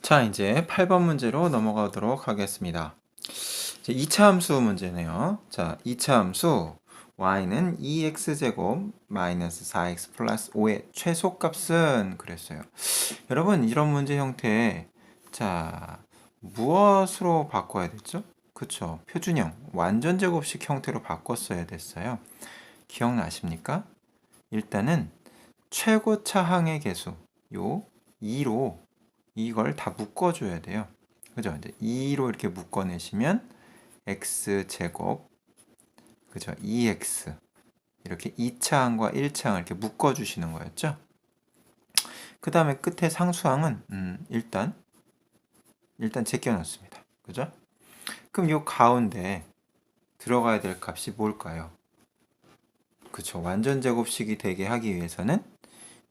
자, 이제 8번 문제로 넘어가도록 하겠습니다. 이제 2차 함수 문제네요. 자, 2차 함수 y는 2x제곱 마이너스 4x 플러스 5의 최소값은 그랬어요. 여러분, 이런 문제 형태, 자, 무엇으로 바꿔야 됐죠? 그쵸. 표준형, 완전제곱식 형태로 바꿨어야 됐어요. 기억나십니까? 일단은 최고차 항의 개수, 요 2로 이걸 다 묶어줘야 돼요. 그죠? 이제 2로 이렇게 묶어내시면 x 제곱, 그죠? 2x 이렇게 2차항과 1차항을 이렇게 묶어주시는 거였죠. 그 다음에 끝에 상수항은 음, 일단 일단 제껴 놓습니다. 그죠? 그럼 요 가운데 들어가야 될 값이 뭘까요? 그쵸. 완전 제곱식이 되게 하기 위해서는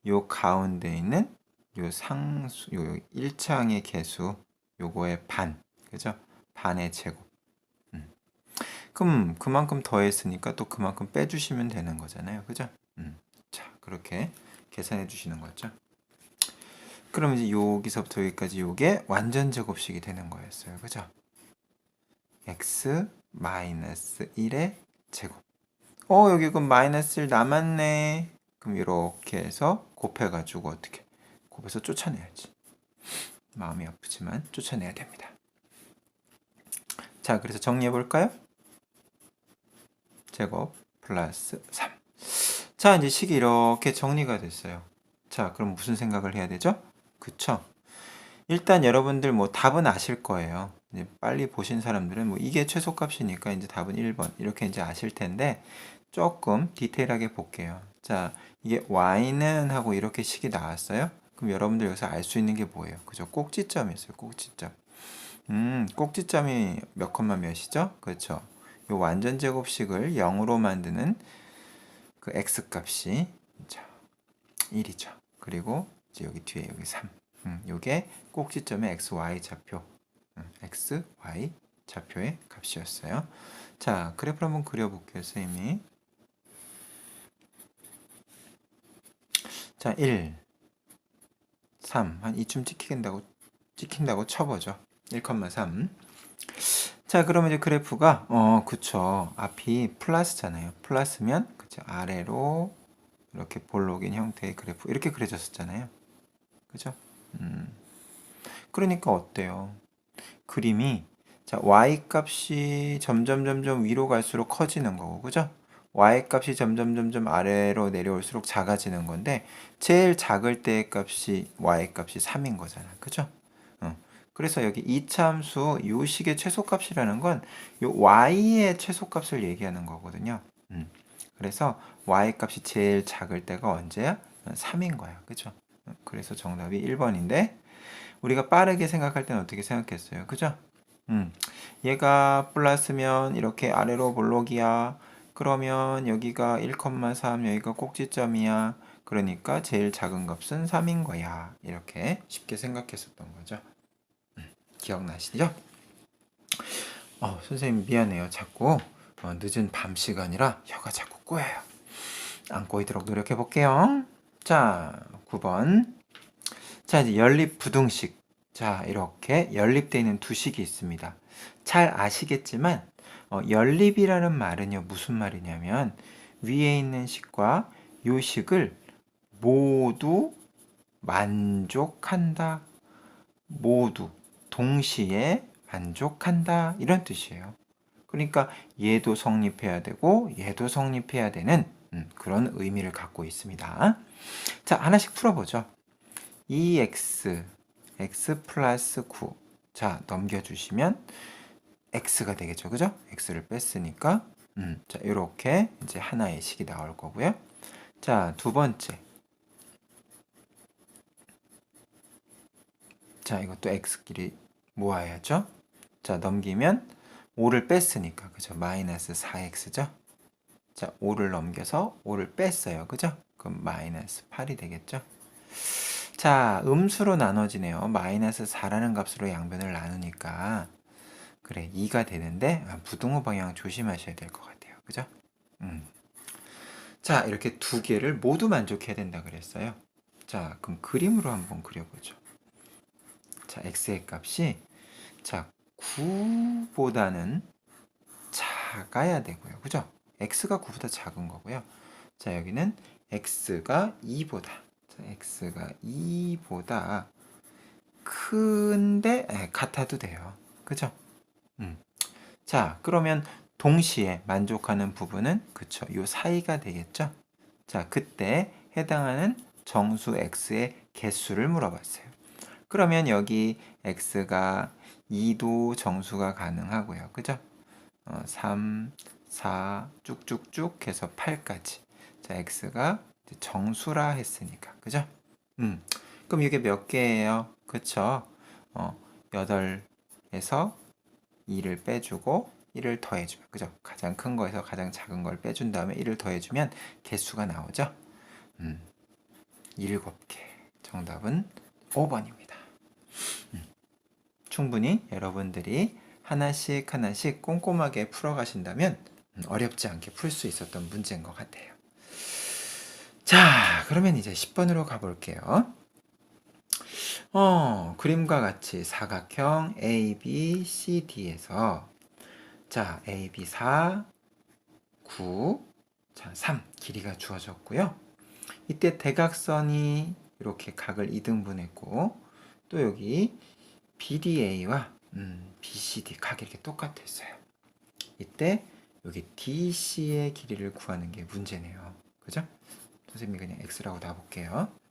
요 가운데 있는 요 상수, 요 1차항의 개수, 요거의 반, 그죠? 반의 제곱. 음. 그럼 그만큼 더했으니까 또 그만큼 빼주시면 되는 거잖아요, 그죠? 음. 자, 그렇게 계산해 주시는 거죠. 그럼 이제 여기서부터 여기까지 요게 완전 제곱식이 되는 거였어요, 그죠? x 마이너스 1의 제곱. 어, 여기 그럼 마이너스 1 남았네. 그럼 이렇게 해서 곱해가지고 어떻게? 곱해서 쫓아내야지. 마음이 아프지만 쫓아내야 됩니다. 자, 그래서 정리해 볼까요? 제곱 플러스 3. 자, 이제 식이 이렇게 정리가 됐어요. 자, 그럼 무슨 생각을 해야 되죠? 그쵸? 일단 여러분들 뭐 답은 아실 거예요. 빨리 보신 사람들은 뭐 이게 최소값이니까 이제 답은 1번 이렇게 이제 아실 텐데 조금 디테일하게 볼게요. 자, 이게 y는 하고 이렇게 식이 나왔어요. 그럼 여러분들 여기서 알 수 있는 게 뭐예요? 그죠? 꼭지점이 있어요. 꼭지점. 음, 꼭지점이 몇 컴마 몇이죠? 그렇죠. 이 완전 제곱식을 0으로 만드는 그 x 값이 자, 1이죠. 그리고 이제 여기 뒤에 여기 3. 음, 요게 꼭지점의 xy 좌표. 음, xy 좌표의 값이었어요. 자, 그래프를 한번 그려 볼게요, 선생님이. 자, 1, 3. 한 이쯤 찍힌다고, 찍힌다고 쳐보죠. 1,3. 자, 그러면 이제 그래프가, 어, 그쵸. 앞이 플러스잖아요. 플러스면, 그쵸. 아래로 이렇게 볼록인 형태의 그래프. 이렇게 그려졌었잖아요. 그죠? 음. 그러니까 어때요? 그림이, 자, y 값이 점점 점점 위로 갈수록 커지는 거고, 그죠? Y 값이 점점 점점 아래로 내려올수록 작아지는 건데 제일 작을 때의 값이 y 값이 3인 거잖아. 그죠? 어. 그래서 여기 이차함수 요 식의 최소값이라는 건 요 y의 최소값을 얘기하는 거거든요. 음. 그래서 y 값이 제일 작을 때가 언제야? 3인 거야. 그죠? 어, 그래서 정답이 1번인데 우리가 빠르게 생각할 때는 어떻게 생각했어요? 그죠? 음. 얘가 플러스면 이렇게 아래로 볼록이야. 그러면 여기가 1,3 여기가 꼭지점이야. 그러니까 제일 작은 값은 3인 거야. 이렇게 쉽게 생각했었던 거죠. 음, 기억나시죠? 어, 선생님 미안해요. 자꾸 어, 늦은 밤 시간이라 혀가 자꾸 꼬여요. 안 꼬이도록 노력해 볼게요. 자, 9번. 자, 이제 연립 부등식. 자, 이렇게 연립되어 있는 두 식이 있습니다. 잘 아시겠지만 어, 연립이라는 말은요 무슨 말이냐면 위에 있는 식과 요 식을 모두 만족한다. 모두 동시에 만족한다. 이런 뜻이에요. 그러니까 얘도 성립해야 되고 얘도 성립해야 되는 음, 그런 의미를 갖고 있습니다. 자 하나씩 풀어보죠. 2x x 플러스 9자 넘겨주시면 x가 되겠죠. 그죠? x를 뺐으니까 음, 자, 이렇게 이제 하나의 식이 나올 거고요. 자, 두 번째. 자, 이것도 x끼리 모아야죠. 자, 넘기면 5를 뺐으니까 그죠? 마이너스 4x죠. 자, 5를 넘겨서 5를 뺐어요. 그죠? 그럼 마이너스 8이 되겠죠? 자, 음수로 나눠지네요. 마이너스 4라는 값으로 양변을 나누니까 그래 2가 되는데 아, 부등호 방향 조심하셔야 될 것 같아요. 그죠? 음. 자 이렇게 두 개를 모두 만족해야 된다 그랬어요. 자 그럼 그림으로 한번 그려보죠. 자 자, x의 값이 자, 9보다는 작아야 되고요. 그죠? x가 9보다 작은 거고요. 자, 여기는 x가 2보다 자, x가 2보다 큰데 에, 같아도 돼요. 그죠? 음. 자, 그러면 동시에 만족하는 부분은 그쵸. 요 사이가 되겠죠? 자, 그때 해당하는 정수 x의 개수를 물어봤어요. 그러면 여기 x가 2도 정수가 가능하고요. 그죠? 어, 3, 4 쭉쭉쭉 해서 8까지. 자, x가 정수라 했으니까. 그죠? 음. 그럼 이게 몇 개예요? 그쵸? 어, 8에서 2를 빼주고 1을 더해주면 그죠? 가장 큰 거에서 가장 작은 걸 빼준 다음에 1을 더해주면 개수가 나오죠? 음, 7개. 정답은 5번입니다. 음, 충분히 여러분들이 하나씩 하나씩 꼼꼼하게 풀어가신다면 음, 어렵지 않게 풀 수 있었던 문제인 것 같아요. 자, 그러면 이제 10번으로 가볼게요. 어, 그림과 같이 사각형 A, B, C, D에서 자, A, B 4, 9, 자, 3 길이가 주어졌고요. 이때 대각선이 이렇게 각을 2등분했고 또 여기 BDA와 음, BCD 각이 이렇게 똑같았어요. 이때 여기 DC의 길이를 구하는 게 문제네요. 그죠? 선생님이 그냥 X라고 놔볼게요.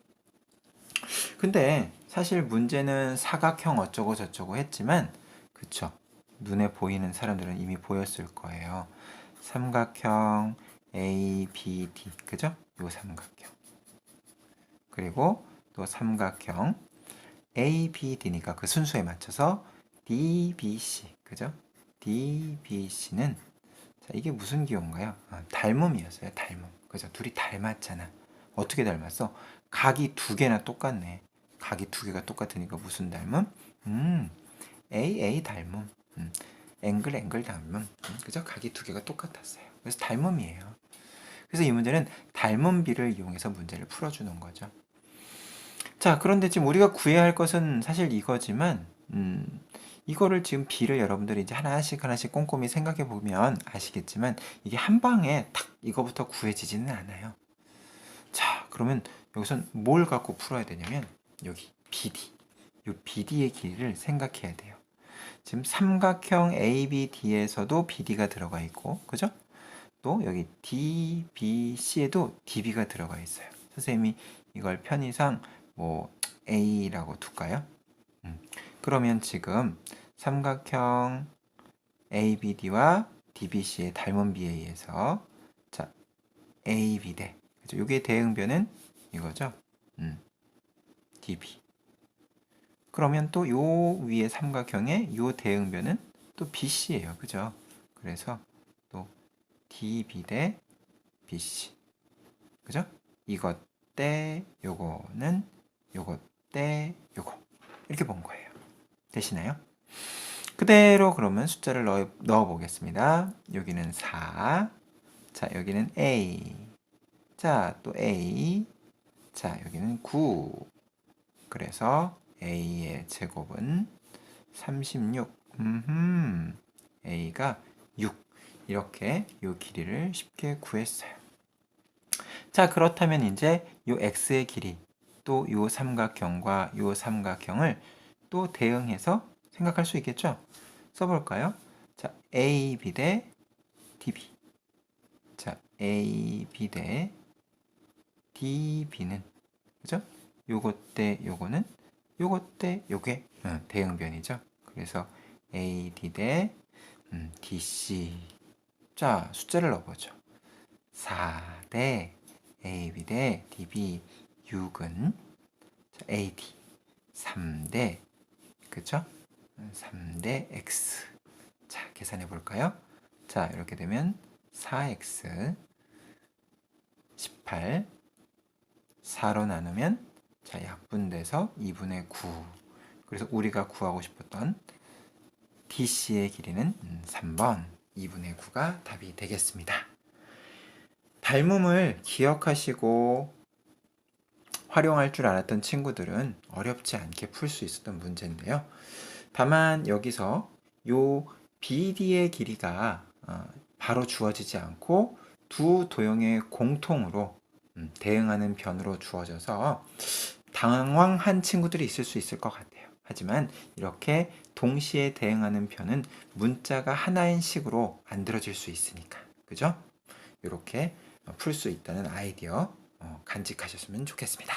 근데 사실 문제는 사각형 어쩌고 저쩌고 했지만 그쵸? 눈에 보이는 사람들은 이미 보였을 거예요. 삼각형 A, B, D 그죠? 요 삼각형 그리고 또 삼각형 A, B, D니까 그 순서에 맞춰서 D, B, C 그죠? D, B, C는 자, 이게 무슨 기호인가요? 아, 닮음이었어요. 닮음. 그죠? 둘이 닮았잖아. 어떻게 닮았어? 각이 두 개나 똑같네. 각이 두 개가 똑같으니까 무슨 닮음? 음, A, A 닮음. 음, 앵글, 앵글 닮음. 음, 그죠? 각이 두 개가 똑같았어요. 그래서 닮음이에요. 그래서 이 문제는 닮음비를 이용해서 문제를 풀어주는 거죠. 자, 그런데 지금 우리가 구해야 할 것은 사실 이거지만, 음, 이거를 지금 비를 여러분들이 이제 하나씩 하나씩 꼼꼼히 생각해 보면 아시겠지만, 이게 한 방에 탁 이거부터 구해지지는 않아요. 자, 그러면 여기선 뭘 갖고 풀어야 되냐면, 여기 BD. 이 BD의 길이를 생각해야 돼요. 지금 삼각형 ABD에서도 BD가 들어가 있고, 그죠? 또 여기 DBC에도 DB가 들어가 있어요. 선생님이 이걸 편의상 뭐 A라고 둘까요? 음, 그러면 지금 삼각형 ABD와 DBC의 닮은 비에 의해서 자 AB 대 그죠? 이게 대응변은 이거죠. 음, DB. 그러면 또 요 위에 삼각형의 요 대응변은 또 BC예요. 그죠? 그래서 또 DB 대 BC. 그죠? 이것 대 요거는 요것 대 요거. 이렇게 본 거예요. 되시나요? 그대로 그러면 숫자를 넣어 보겠습니다. 여기는 4. 자, 여기는 A. 자, 또 A. 자, 여기는 9. 그래서 A의 제곱은 36. 음흠. A가 6. 이렇게 이 길이를 쉽게 구했어요. 자, 그렇다면 이제 이 X의 길이 또 이 삼각형과 이 삼각형을 또 대응해서 생각할 수 있겠죠? 써볼까요? 자, AB 대 DB. 자, AB 대 DB는 그죠? 요것 대 요거는 요것 대 요게 어, 대응변이죠. 그래서 AD 대 음, DC. 자, 숫자를 넣어보죠. 4대 AB 대 DB 6은 자, AD 3대 그쵸? 3대 X 자 계산해 볼까요? 자 이렇게 되면 4X 18 4로 나누면 자 약분돼서 2분의 9 그래서 우리가 구하고 싶었던 DC의 길이는 3번 음, 2분의 9가 답이 되겠습니다. 닮음을 기억하시고 활용할 줄 알았던 친구들은 어렵지 않게 풀 수 있었던 문제인데요. 다만 여기서 요 BD의 길이가 어, 바로 주어지지 않고 두 도형의 공통으로 음, 대응하는 변으로 주어져서 당황한 친구들이 있을 수 있을 것 같아요. 하지만 이렇게 동시에 대응하는 변은 문자가 하나인 식으로 만들어질 수 있으니까. 그죠? 이렇게 풀 수 있다는 아이디어 어, 간직하셨으면 좋겠습니다.